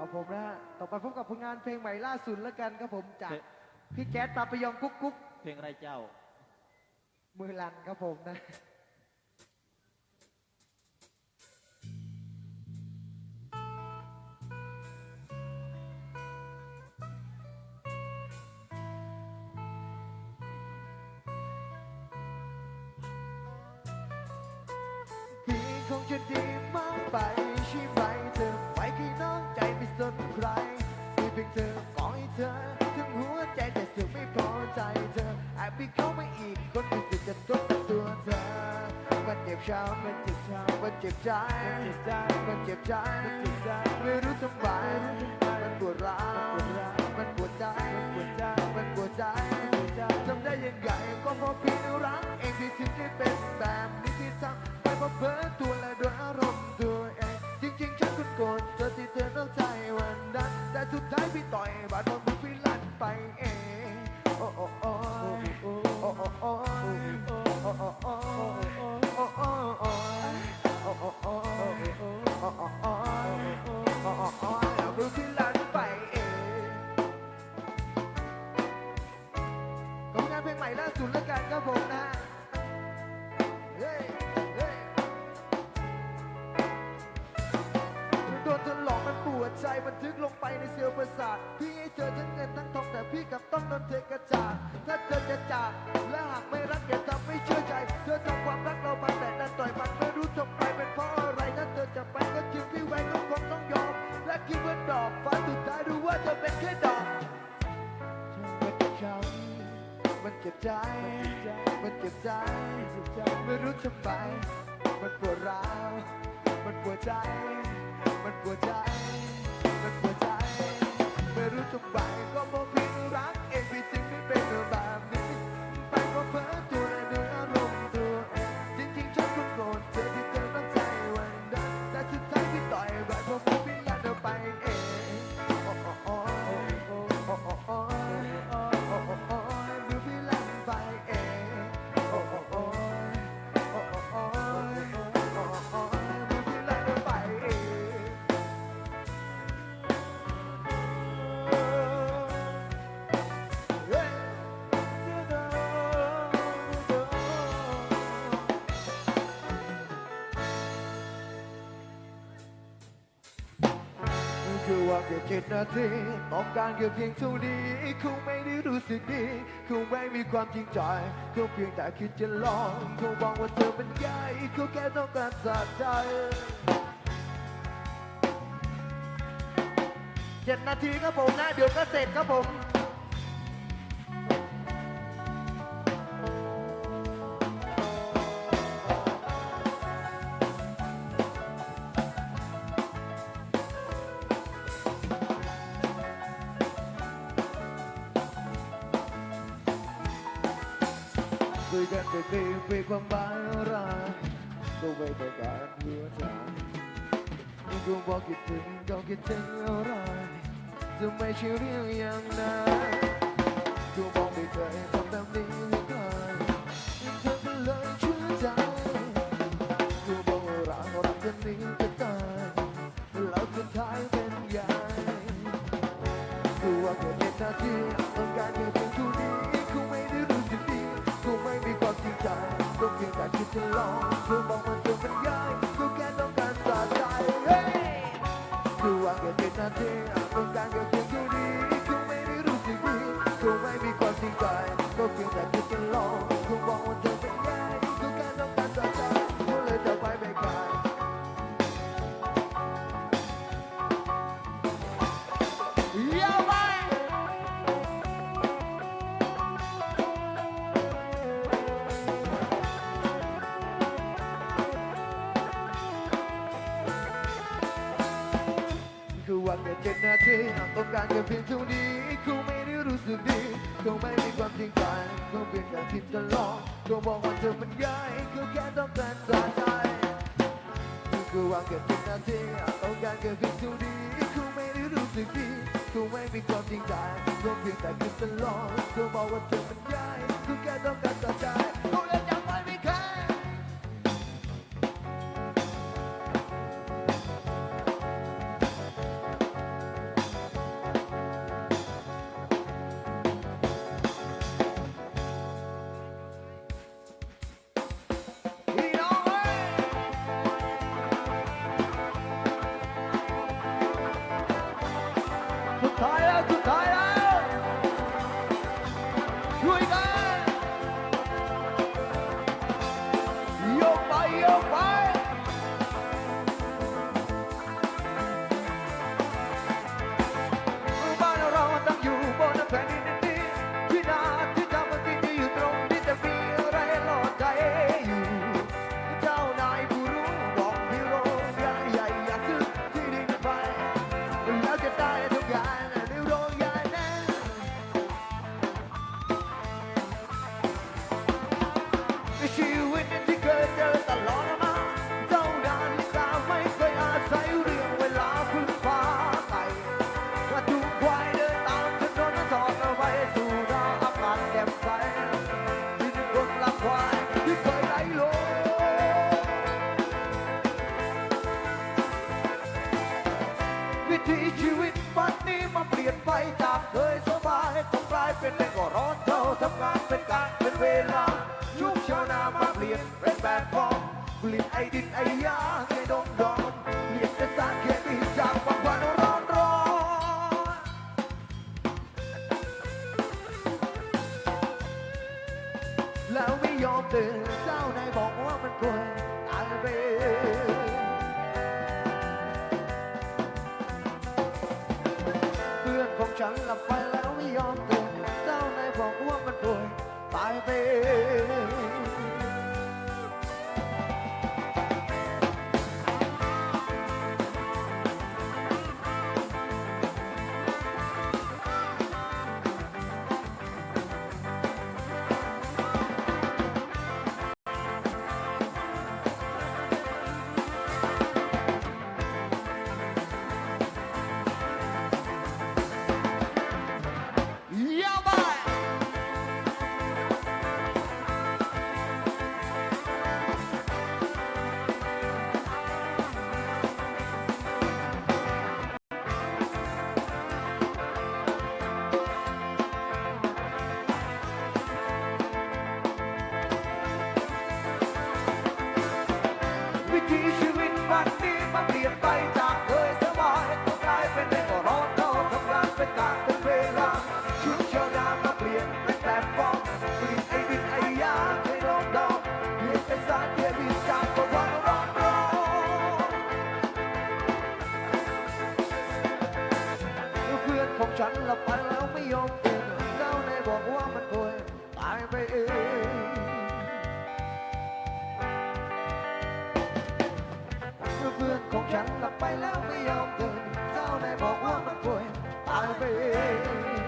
ครับผมนะต่อไปพบกับผลงานเพลงใหม่ล่าสุดแล้วกันครับผมจากพี่แจ๊สปาปยองกุ๊กกุ๊กเพลงอะไรเจ้า มือลันครับผมนะ มันเจ็บช้ำมันเจ็บใจ มันเจ็บใจ ไม่รู้ทำไมมันปวดร้าวมันปวดใจ มันปวดใจทำได้ยังไงก็เพราะพี่รักเองที่ถึงได้เป็นแบบนี้ที่ทำไปเพราะเบิร์ตัวและด้วยอารมณ์ตัวเอง จริงๆฉันก็โกรธเธอที่เธอนอกใจวันนั้นแต่สุดท้ายพี่ต่อยบาดมือพี่ลั่นไปเองโอ้โอ้โอ้โอ้โอ้โอ้โอ้ ใจบันทึกลงไปในเซลล์ประสาทพี่ให้เธอทั้งเงินทั้งทองแต่พี่กับต้องโดนเทกระจาดถ้าเธอจะจากและหากไม่รักอย่ มันเจ็บใจไม่รู้ทำไมมันปวดร้าว มันปวดใจ มันปวดใจ ว่าแค่เจ็ดนาทีต้องการแค่เพียงเท่านี้คงไม่ได้รู้สึกดีคงไม่มีความจริงใจคงเพียงแต่คิดจะลองคงบอกว่าเธอเป็นใหญ่คงแค่ต้องการสะใจเจ็ดนาทีครับผมนะเดี๋ยวก็เสร็จครับผม คุยกันจะดีมีความหมายอะไรก็ไม่ต้องการหัวใจกูบอกคิดถึงก็คิดถึงอะไรจะไม่ใช่เรื่องอย่างนั้นกูบอกไม่เคยทำแบบนี้ให้ใครเธอก็เลยเชื่อใจกูบอกว่ารักรักกันนี้จะตายแล้วสุดท้ายเป็นไงกูว่าแค่เจ็ดนาทีต้ง อากคิดจะลองเพื่อมองมันะเป็นง่ายก็แค่ต้องการสะใจเฮ้ยคือว่าเกิดเป็นหน้าที่ต้อการก็คื แค่เจ็ดนาทีต้องการแค่เพียงเท่านี้คงไม่ได้รู้สึกดีคงไม่มีความจริงใจคงเพียงแต่คิดจะลองคงบอกว่าเธอมันย้ายก็แค่ต้องการสะใจคือว่าแค่เจ็ดนาทีต้องการแค่เพียงเท่านี้คงไม่ได้รู้สึกดีคงไม่มีความจริงใจคงเพียงแต่คิดตลอดคงบอกว่าเธอมันย้ายคือแค่ต้องการตัดใจ เคยสบายต้องกลายเป็นแรงนก็ร้อนเท่าทำงานเป็นการเป็นเวลายุคชาวนามาเปลี่ยนเป็นแบบฟอร์งกลิ่นไอดินไอยาในดงดอง ฉันหลับไปแล้วไม่ยอมตื่นเจ้านายบอกว่ามันป่วยตายไปเอง มเย็นเจ้าได้บอกว่ามันป่วยตายไปเองเพื่อนของฉันหลับไปแล้วไม่ยอมตื่นเจ้าได้บอกว่ามันป่วยตายไปเอง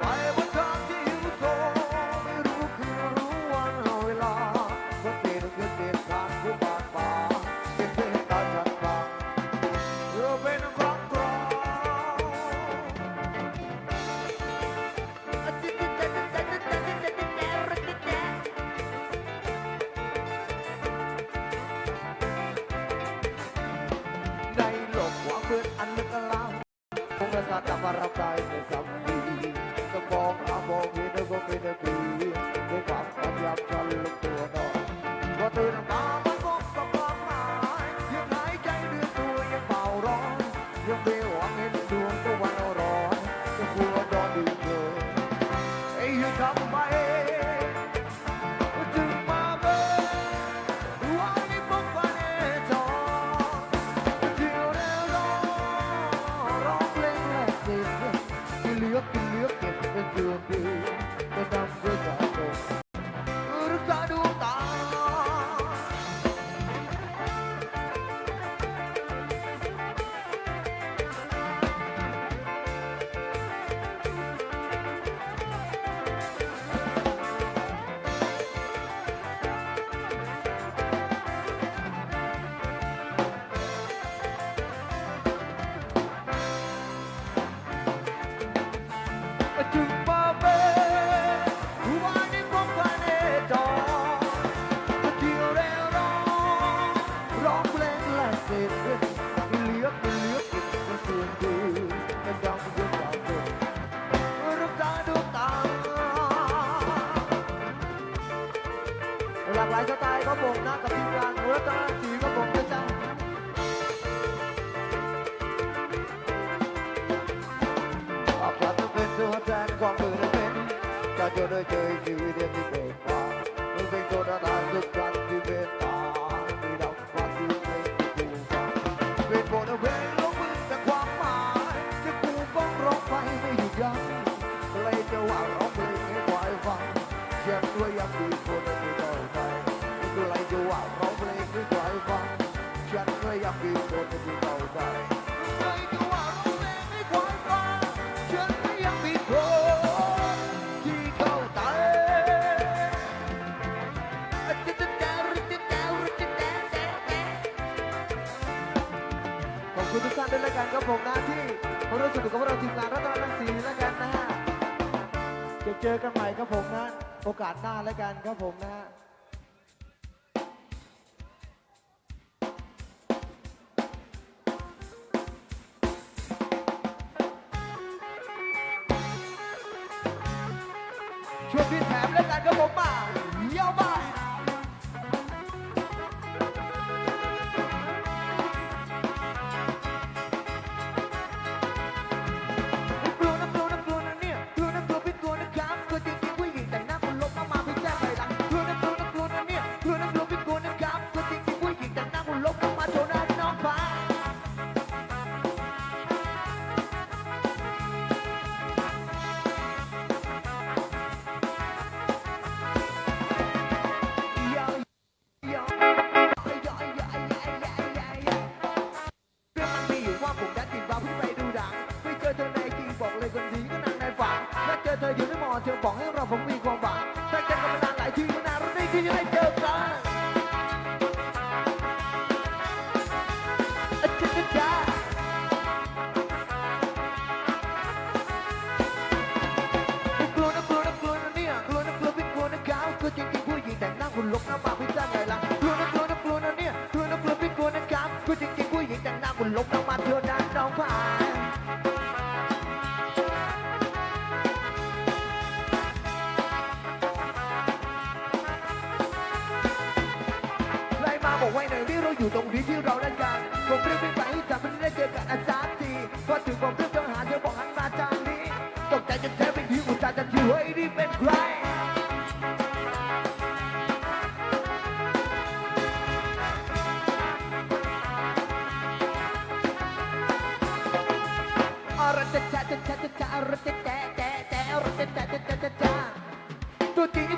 Bye. đời chơi chỉ vì đêm đi về qua Hương tình tôi đã đã giúp gắn đi về ta Đi đọc qua siêu mình tình cảm Bên bộ đã về lúc bước ra quá mãi Chứ cũng vẫn rõ phải mới dù dân Lấy cho hoàng rõ mình hay quái vắng Xem đuôi em đi phố đã đi đầu này Lấy cho hoàng rõ mình hay quái vắng Xem đuôi em đi phố คุณทุกท่านด้วยละกันครับผมนะที่พร่วมสนุกกับเราทีมงานรัตนรังสีละกันนะฮะจะเจอกันใหม่ครับผมนะ โอกาสหน้าละกันครับผมนะฮะ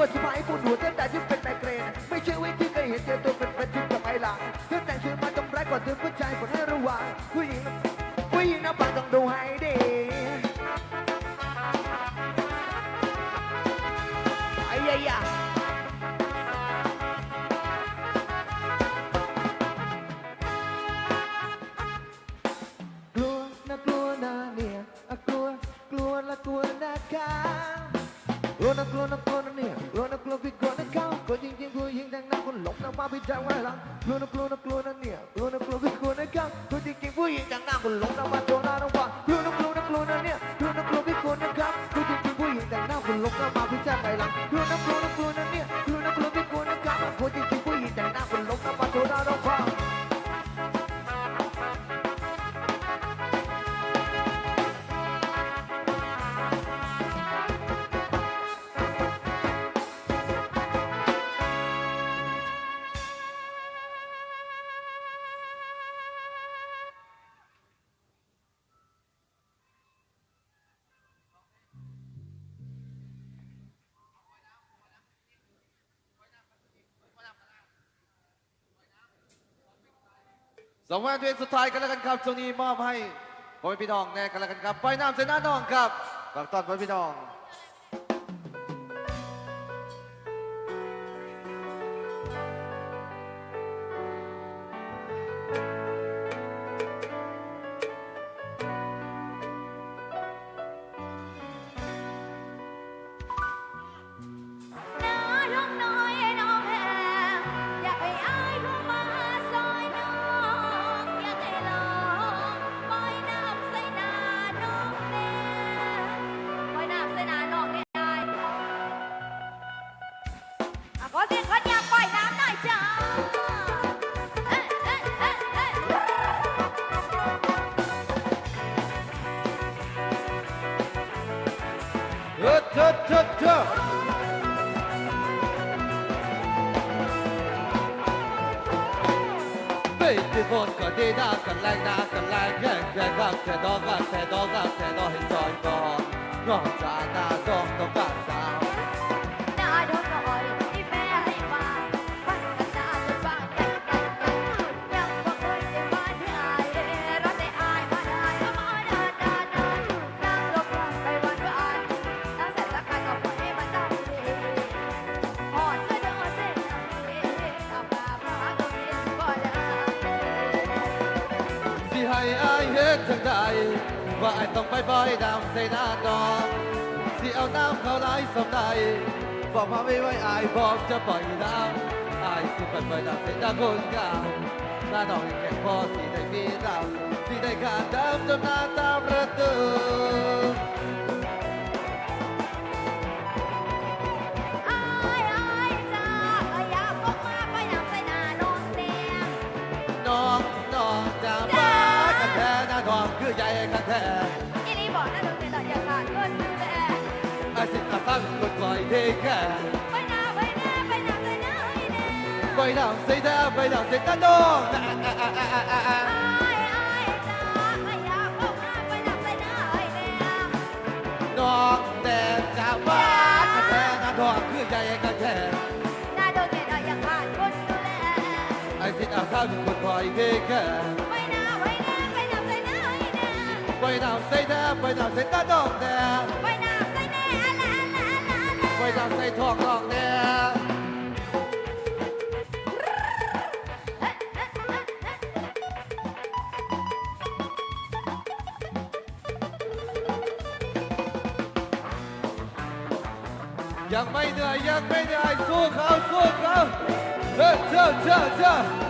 วดสบายปวดหัวเต้แต่ยิ่งเป็นไมเกรนไม่เชื่อว่าที่เคยเห็นเจอตัวเป็นเป็นที่ทำไมล่ะเธอแต่งชุดมาทำร้ายก่อนเธอผู้ชายคนนั้นระวังผู้หญิงผู้หญิงนะปางต้องดูให้ดี ตัวจริงจริงผู้หญิงทั้งน้นคนหลงน้ำฟ้าพิจางไาหลังกลัวนะกลัวนะกลัวนะเนี่ยกลัวนะกลัวก็กลัวนะครับตัวจริงจริงผู้หญิงทั้งน้นคนหลงน้ำฟ้าโจร สองแวันเวนสุดท้ายกันแล้วกันครับช่วงนี้มอบให้พ่อพี่น้องแน่กันแล้วกันครับไปน้ำเสนาน้องครับฝากตอนพ่อพี่น้อง ก็ดีน ดจังใดว่าไอายต้องไปบ่อยดำใส่หน้าน้องสิเอาน้ำเขาไหลสมใดบอกมาไม่ไว้อายบอกจะปล่อยน้ำอายสิไปปล่อยน้ำใส่หน้าคนงามหน้าน้องแข็งพอสิได้มีน้ำสิได้การดำจนหน้าตาประตู ใหญ่กันแท้อีนี่บอกนะดวงใจต่ออย่าขาดเงินดูแลอายสิอาสั่งคนปล่อยเทแค่ไปหน้าไปหน้าไปหน้าไปหน้าให้แน่ไปน้ำใส่หน้าไปน้ำใส่หน้าน้องอะอะอะอะอะอะอายอายายากบอกาไปหน้าไปน้าให้แน่น้องแต่จะบ้ากันแท้หน้าน้องคือใหญ่กันแท้น้าดวงใจต่ออย่าขาดคนดูแลไอ้สิอาสั่งคนปล่อยเทแค่ ไปน้ำใส่หน้าไปน้ำใส่หน้าน้องแน่ไปหน้าใส่แน่อะละอ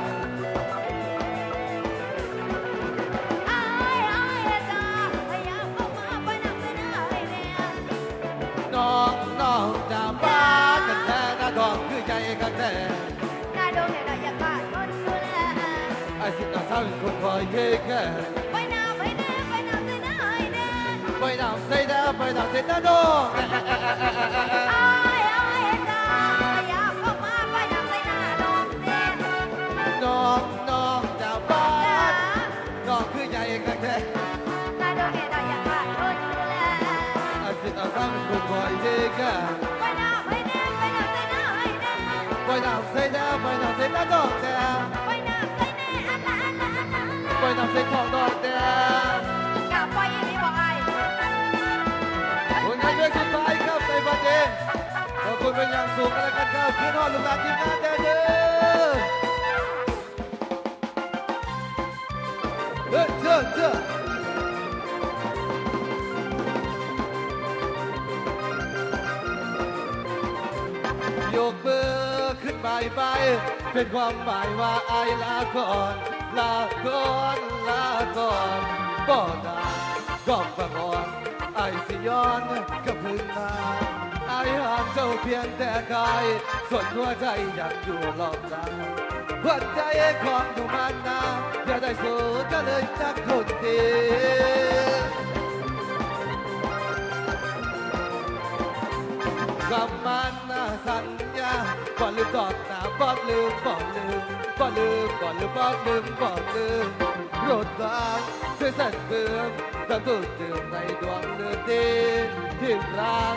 องคือใจกันแท้หน้าดวงใจต่ออย่าขาดคนดูแลไอ้สิอาสั่งคนคอยเท ไปน้ำใส่หน้าไปน้ำใส่หน้าน้องแท้ไปหน้าใส่แน่อันละอันละอันละอันละไปน้ำใส่ทองน้องแท้กลับไปอีนี่บอกไอ้ผลงานเรื่องสุดท้ายครับในวันนี้ขอบคุณเป็นอย่างสูงกันแล้วกันครับพี่น้องลูกหลานทีมงานแดนเดอร์เฮ้ยเจ้าเจ้า ขึ้นไป เป็นความหมายว่าไอลาก่อนลาก่อนลาก่อนบ่นานก็ประงอนไอายสิย้อนกับพึ่งมาไอายหากเจ้าเพียงแต่กายส่วนหัวใจอยากอยู่รอบกาหัวใจของอยู่มันนาอย่าได้สู้ก็เลยจักคนเดี ดอกหนาบ่ลืมบ่ลืมบ่ลืมบ่ลืมบ่ลืมบ่ลืมรถบางช่วยสันเตือนตามตัวเตือนในดวงเลือดดีที่ร่าง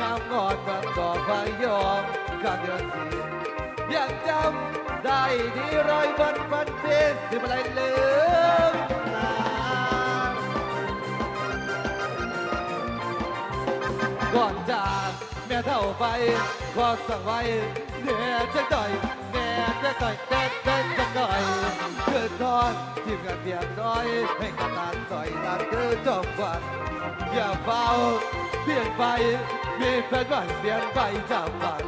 น้ำงอดบางดอกใบยอมกลางเดือนสี่ยังจำได้ดีรอยวันวันเพ็ญสิบอะไรลืมก่อนจาก เท่าไปขอสั่งไว้เหนื่อยจะต่อยแม่จะต่อยเต้นเต้นจะต่อยคือตอนทีมงานเพียงน้อยให้กระตานต่อยนานคือจบกวันอย่าเฝ้าเปลี่ยนไปมีแฟนใหม่เปลี่ยนไปจากฝัน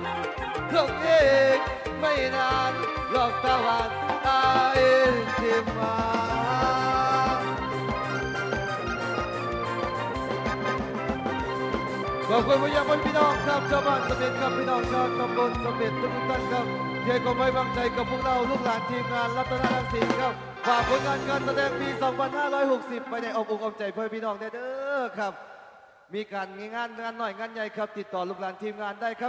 คงอีกไม่นานหลอกตะวันตายที่มา ขอบคุณผู้ยังพี่น้องครับชาวบ้านสมเด็จครับพี่น้องชาวตำบลสมเด็จทุกท่านครับที่ให้ความไว้วางใจกับพวกเราลูกหลานทีมงานรัตนรังสีครับฝากผลงานการแสดงปี 2560 ไปในอกอกอ้อมใจเพื่อพี่น้องเด้อครับ มีการงานงานหน่อยงานใหญ่ครับ ติดต่อลูกหลานทีมงานได้ครับ